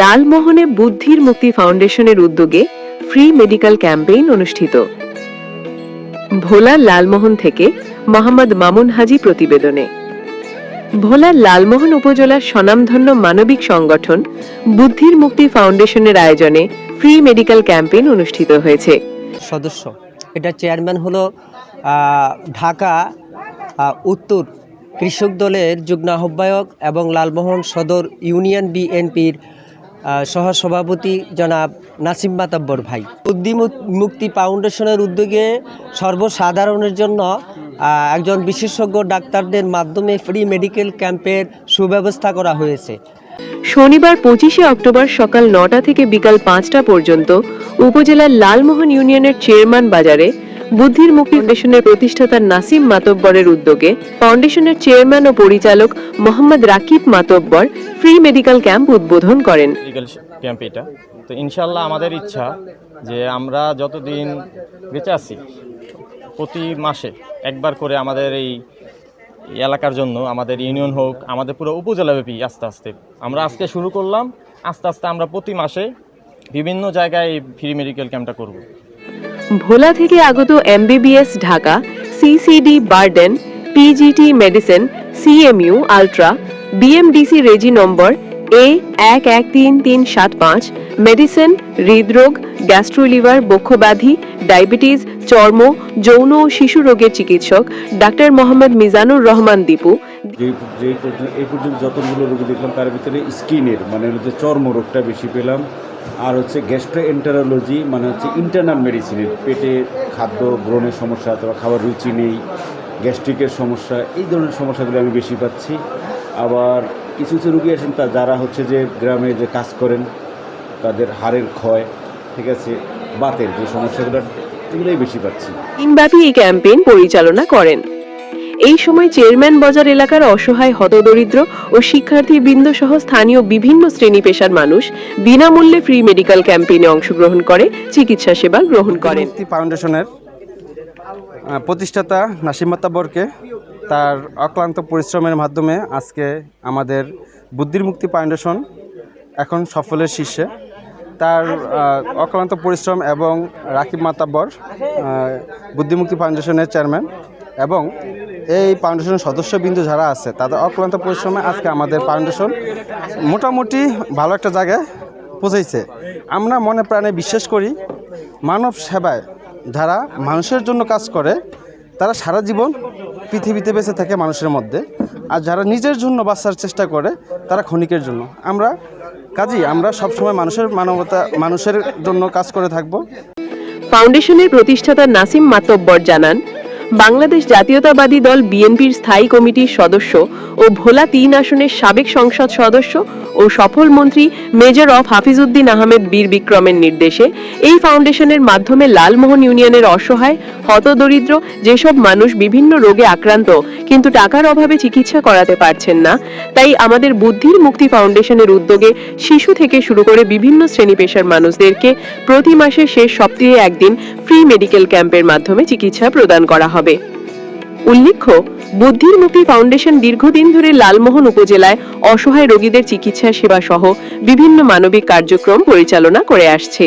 লালমোহনে বুদ্ধির মুক্তি ফাউন্ডেশনের উদ্যোগে ফ্রি মেডিকেল ক্যাম্পেইন অনুষ্ঠিত। ভোলা লালমোহন থেকে মোহাম্মদ মামুন হাজি প্রতিবেদনে। ভোলা লালমোহন উপজেলার স্বনামধন্য মানবিক সংগঠন বুদ্ধির মুক্তি ফাউন্ডেশনের আয়োজনে ফ্রি মেডিকেল ক্যাম্পেইন অনুষ্ঠিত হয়েছে। সদস্য, এটা চেয়ারম্যান হলো ঢাকা উত্তর কৃষক দলের যুগ্ম আহ্বায়ক এবং লালমোহন সদর ইউনিয়ন বিএনপির সহ সভাপতি জনাব নাসিম মাতাব্বর ভাই। বুদ্ধি মুক্তি ফাউন্ডেশনের উদ্যোগে সর্বসাধারণের জন্য একজন বিশেষজ্ঞ ডাক্তারদের মাধ্যমে ফ্রি মেডিকেল ক্যাম্পের সুব্যবস্থা করা হয়েছে। শনিবার পঁচিশে অক্টোবর সকাল নটা থেকে বিকাল পাঁচটা পর্যন্ত উপজেলার লালমোহন ইউনিয়নের চেয়ারম্যান বাজারে বুদ্ধির মুক্তি ফাউন্ডেশনের প্রতিষ্ঠাতা নাসিম মাতব্বরের উদ্যোগে ফাউন্ডেশনের চেয়ারম্যান ও পরিচালক Mohammad Rakib Matabbar free medical camp উদ্বোধন করেন। ক্যাম্প এটা। তো ইনশাল্লাহ আমাদের ইচ্ছা যে আমরা যতদিন বেঁচে আছি, প্রতি মাসে একবার করে আমাদের এই এই এলাকার জন্য, আমাদের ইউনিয়ন হোক, আমাদের পুরো উপজেলাব্যাপী আস্তে আস্তে। আমরা আজকে শুরু করলাম, আস্তে আস্তে আমরা প্রতি মাসে বিভিন্ন জায়গায় ফ্রি মেডিকেল ক্যাম্পটা করব। ভোলা থেকে আগত MBBS Dhaka CCD BIRDEM PGT medicine CMU ultra BMDC reg number A এক এক তিন তিন সাত পাঁচ মেডিসিন হৃদরোগ গ্যাস্ট্রোলিভার বক্ষব্যাধি ডায়াবেটিস চর্ম, যৌন ও শিশু রোগের চিকিৎসক, ডাক্তার মোহাম্মদ মিজানুর রহমান দীপু। এই পর্যন্ত যতগুলো রোগী দেখলাম, তার ভিতরে স্কিনের মানে হচ্ছে চর্ম রোগটা বেশি পেলাম। আর হচ্ছে গ্যাস্ট্রোএন্টারোলজি মানে হচ্ছে ইন্টারনাল মেডিসিনের পেটে খাদ্য, গ্রহণের সমস্যা, অথবা খাবার রুচি নেই গ্যাস্ট্রিকের সমস্যা, এই ধরনের সমস্যাগুলো আমি বেশি পাচ্ছি। আবার কিছু কিছু রুগী আছেন তা যারা হচ্ছে যে গ্রামে যে কাজ করেন তাদের হাড়ের ক্ষয় ঠিক আছে বাতের যে সমস্যাগুলো এগুলোই বেশি পাচ্ছি। দিনব্যাপী এই ক্যাম্পেইন পরিচালনা করেন। এই সময় চেয়ারম্যান বাজার এলাকার অসহায় হতদরিদ্র ও শিক্ষার্থী বৃন্দ সহ স্থানীয় বিভিন্ন শ্রেণি পেশার মানুষ বিনামূল্যে ফ্রি মেডিকেল ক্যাম্পেইনে অংশগ্রহণ করে চিকিৎসা সেবা গ্রহণ করেন। ফাউন্ডেশনের প্রতিষ্ঠাতা নাসিম মাত্তাবরকে তার অক্লান্ত পরিশ্রমের মাধ্যমে আজকে আমাদের বুদ্ধির মুক্তি ফাউন্ডেশন এখন সফলের শীর্ষে। তার অক্লান্ত পরিশ্রম এবং রাকিব মাতাব্বর বুদ্ধিমুক্তি ফাউন্ডেশনের চেয়ারম্যান এবং এই ফাউন্ডেশনের সদস্যবৃন্দ যারা আছে, তাদের অক্লান্ত পরিশ্রমে আজকে আমাদের ফাউন্ডেশন মোটামুটি ভালো একটা জায়গায় পৌঁছেছে। আমরা মনে প্রাণে বিশ্বাস করি মানব সেবায় যারা মানুষের জন্য কাজ করে তারা সারা জীবন পৃথিবীতে বেঁচে থাকে মানুষের মধ্যে। আর যারা নিজের জন্য বাঁচার চেষ্টা করে, তারা ক্ষণিকের জন্য। আমরা কাজী, আমরা সবসময় মানুষের মানবতা, মানুষের জন্য কাজ করে থাকব। ফাউন্ডেশনের প্রতিষ্ঠাতা নাসিম মাতব্বর জানান বাংলাদেশ জাতীয়তাবাদী দল বিএনপির স্থায়ী কমিটির সদস্য ও ভোলা তিন আসনের সাবেক সংসদ সদস্য ও সফল মন্ত্রী মেজর অফ হাফিজউদ্দিন আহমেদ বীর বিক্রমের নির্দেশে এই ফাউন্ডেশনের মাধ্যমে লালমোহন ইউনিয়নের অসহায়, হতদরিদ্র যেসব মানুষ বিভিন্ন রোগে আক্রান্ত কিন্তু টাকার অভাবে চিকিৎসা করাতে পারছেন না, তাই আমাদের বুদ্ধির মুক্তি ফাউন্ডেশনের উদ্যোগে শিশু থেকে শুরু করে বিভিন্ন শ্রেণি পেশার মানুষদেরকে প্রতি মাসের শেষ সপ্তাহে একদিন ফ্রি মেডিকেল ক্যাম্পের মাধ্যমে চিকিৎসা প্রদান করা হবে। উল্লেখ্য, বুদ্ধির মুক্তি ফাউন্ডেশন দীর্ঘদিন ধরে লালমোহন উপজেলায় অসহায় রোগীদের চিকিৎসা সেবা সহ বিভিন্ন মানবিক কার্যক্রম পরিচালনা করে আসছে।